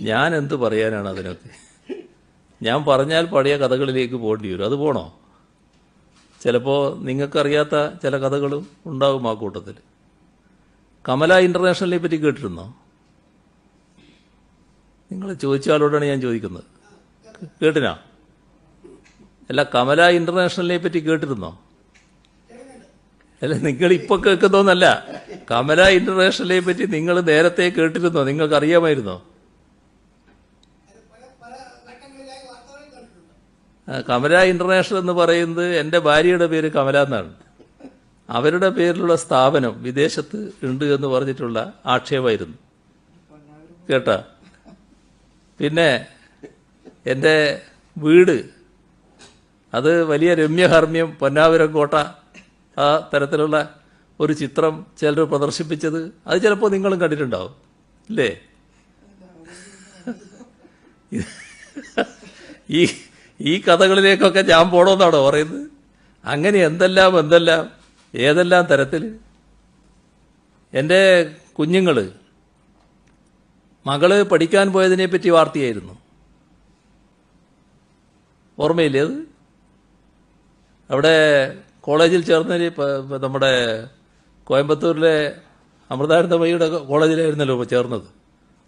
ഞാൻ എന്ത് പറയാനാണ് അതിനൊക്കെ ഞാൻ പറഞ്ഞാൽ പഴയ കഥകളിലേക്ക് പോകേണ്ടി വരും. അത് പോണോ? ചിലപ്പോൾ നിങ്ങൾക്കറിയാത്ത ചില കഥകളും ഉണ്ടാകും ആ കൂട്ടത്തിൽ. കമല ഇന്റർനാഷണലിനെ പറ്റി കേട്ടിരുന്നോ നിങ്ങൾ ചോദിച്ച ആളോടാണ് ഞാൻ ചോദിക്കുന്നത്. കേട്ടിനാ? അല്ല കമല ഇന്റർനാഷണലിനെ പറ്റി കേട്ടിരുന്നോ? അല്ല നിങ്ങൾ ഇപ്പൊ കേൾക്കുന്നോന്നല്ല. കമല ഇന്റർനാഷണലിനെ പറ്റി നിങ്ങൾ നേരത്തെ കേട്ടിരുന്നോ? നിങ്ങൾക്ക് അറിയാമായിരുന്നോ കമല ഇന്റർനാഷണൽ എന്ന് പറയുന്നത് എന്റെ ഭാര്യയുടെ പേര് കമല എന്നാണ്. അവരുടെ പേരിലുള്ള സ്ഥാപനം വിദേശത്ത് ഉണ്ട് എന്ന് പറഞ്ഞിട്ടുള്ള ആക്ഷേപമായിരുന്നു. കേട്ടോ? പിന്നെ എന്റെ വീട് അത് വലിയ രമ്യഹർമ്മ്യം പൊന്നാപുരം കോട്ട ആ തരത്തിലുള്ള ഒരു ചിത്രം ചിലർ പ്രദർശിപ്പിച്ചത് അത് ചിലപ്പോൾ നിങ്ങളും കണ്ടിട്ടുണ്ടാവും ഇല്ലേ? ഈ ഈ കഥകളിലേക്കൊക്കെ ഞാൻ പോണമെന്നാണോ പറയുന്നത്? അങ്ങനെ എന്തെല്ലാം എന്തെല്ലാം ഏതെല്ലാം തരത്തിൽ എന്റെ കുഞ്ഞുങ്ങൾ മകൾ പഠിക്കാൻ പോയതിനെ പറ്റി വാർത്തയായിരുന്നു. ഓർമ്മയില്ലേ അത്? അവിടെ കോളേജിൽ ചേർന്നൊരു നമ്മുടെ കോയമ്പത്തൂരിലെ അമൃതാനന്ദമയ്യയുടെ കോളേജിലായിരുന്നല്ലോ ചേർന്നത്.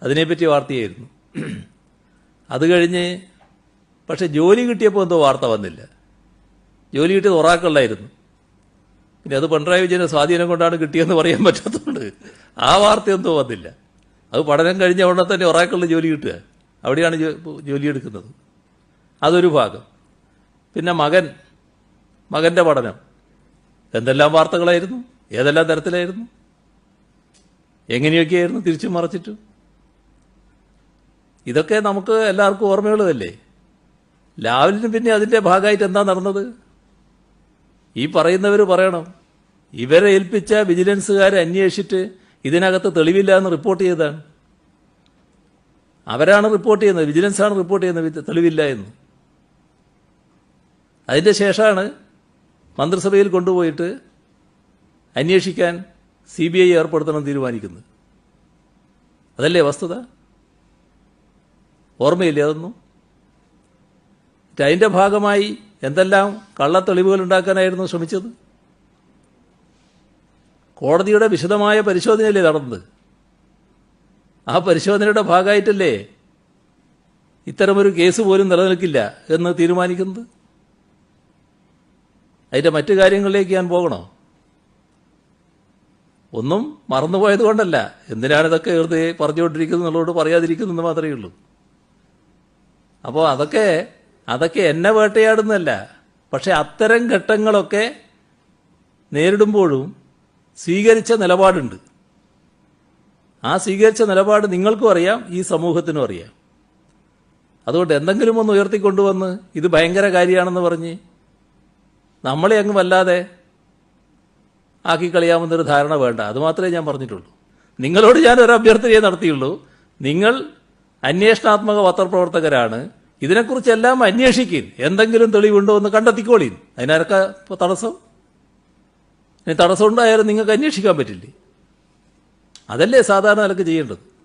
അതിനെപ്പറ്റി വാർത്തയായിരുന്നു. അത് കഴിഞ്ഞ് പക്ഷെ ജോലി കിട്ടിയപ്പോൾ എന്തോ വാർത്ത വന്നില്ല. ജോലി കിട്ടിയത് ഒറാക്കുള്ളായിരുന്നു. പിന്നെ അത് പിണറായി വിജയന്റെ സ്വാധീനം കൊണ്ടാണ് കിട്ടിയെന്ന് പറയാൻ പറ്റാത്തതുകൊണ്ട് ആ വാർത്ത എന്തോ വന്നില്ല. അത് പഠനം കഴിഞ്ഞ ഉടനെ തന്നെ ഒറാക്കളിൽ ജോലി കിട്ടുക. അവിടെയാണ് ജോലി എടുക്കുന്നത്. അതൊരു ഭാഗം. പിന്നെ മകൻ മകന്റെ പഠനം. എന്തെല്ലാം വാർത്തകളായിരുന്നു? ഏതെല്ലാം തരത്തിലായിരുന്നു? എങ്ങനെയൊക്കെയായിരുന്നു തിരിച്ചു മറച്ചിട്ടു? ഇതൊക്കെ നമുക്ക് എല്ലാവർക്കും ഓർമ്മയുള്ളതല്ലേ? ലാവലിന് പിന്നെ അതിന്റെ ഭാഗമായിട്ട് എന്താ നടന്നത്? ഈ പറയുന്നവർ പറയണം. ഇവരെ ഏൽപ്പിച്ച വിജിലൻസുകാരെ അന്വേഷിച്ചിട്ട് ഇതിനകത്ത് തെളിവില്ല എന്ന് റിപ്പോർട്ട് ചെയ്തതാണ്. അവരാണ് റിപ്പോർട്ട് ചെയ്യുന്നത്. വിജിലൻസ് ആണ് റിപ്പോർട്ട് ചെയ്യുന്നത്. തെളിവില്ല എന്ന്. അതിന്റെ ശേഷമാണ് മന്ത്രിസഭയിൽ കൊണ്ടുപോയിട്ട് അന്വേഷിക്കാൻ സി ബി ഐ ഏർപ്പെടുത്തണം തീരുമാനിക്കുന്നത്. അതല്ലേ വസ്തുത? ഓർമ്മയില്ലേ അതൊന്നും? അതിന്റെ ഭാഗമായി എന്തെല്ലാം കള്ള തെളിവുകൾ ഉണ്ടാക്കാനായിരുന്നു ശ്രമിച്ചത്? കോടതിയുടെ വിശദമായ പരിശോധനയല്ലേ നടന്നത്? ആ പരിശോധനയുടെ ഭാഗമായിട്ടല്ലേ ഇത്തരമൊരു കേസ് പോലും നിലനിൽക്കില്ല എന്ന് തീരുമാനിക്കുന്നത്? അതിന്റെ മറ്റു കാര്യങ്ങളിലേക്ക് ഞാൻ പോകണോ? ഒന്നും മറന്നുപോയത് കൊണ്ടല്ല. എന്തിനാണ് ഇതൊക്കെ വെറുതെ പറഞ്ഞുകൊണ്ടിരിക്കുന്നത് എന്നുള്ളതുകൊണ്ട് എന്ന് മാത്രമേ ഉള്ളൂ. അപ്പോൾ അതൊക്കെ അതൊക്കെ എന്നെ വേട്ടയാടുന്നല്ല പക്ഷെ അത്തരം ഘട്ടങ്ങളൊക്കെ നേരിടുമ്പോഴും സ്വീകരിച്ച നിലപാടുണ്ട്. ആ സ്വീകരിച്ച നിലപാട് നിങ്ങൾക്കും അറിയാം ഈ സമൂഹത്തിനും അറിയാം. അതുകൊണ്ട് എന്തെങ്കിലും ഒന്ന് ഉയർത്തിക്കൊണ്ടുവന്ന് ഇത് ഭയങ്കര കാര്യമാണെന്ന് പറഞ്ഞ് നമ്മളെ അങ്ങ് വല്ലാതെ ആക്കി കളയാമെന്നൊരു ധാരണ വേണ്ട. അത് മാത്രമേ ഞാൻ പറഞ്ഞിട്ടുള്ളൂ. നിങ്ങളോട് ഞാൻ ഒരു അഭ്യർത്ഥനയെ നടത്തിയുള്ളൂ. നിങ്ങൾ അന്വേഷണാത്മക പത്രപ്രവർത്തകരാണ്. ഇതിനെക്കുറിച്ചെല്ലാം അന്വേഷിക്കീൻ. എന്തെങ്കിലും തെളിവുണ്ടോ എന്ന് കണ്ടെത്തിക്കോളീൻ. അതിനാരൊക്കെ തടസ്സം? ഇനി തടസ്സം ഉണ്ടായാലും നിങ്ങൾക്ക് അന്വേഷിക്കാൻ പറ്റില്ലേ? അതല്ലേ സാധാരണ നിലയ്ക്ക് ചെയ്യേണ്ടത്.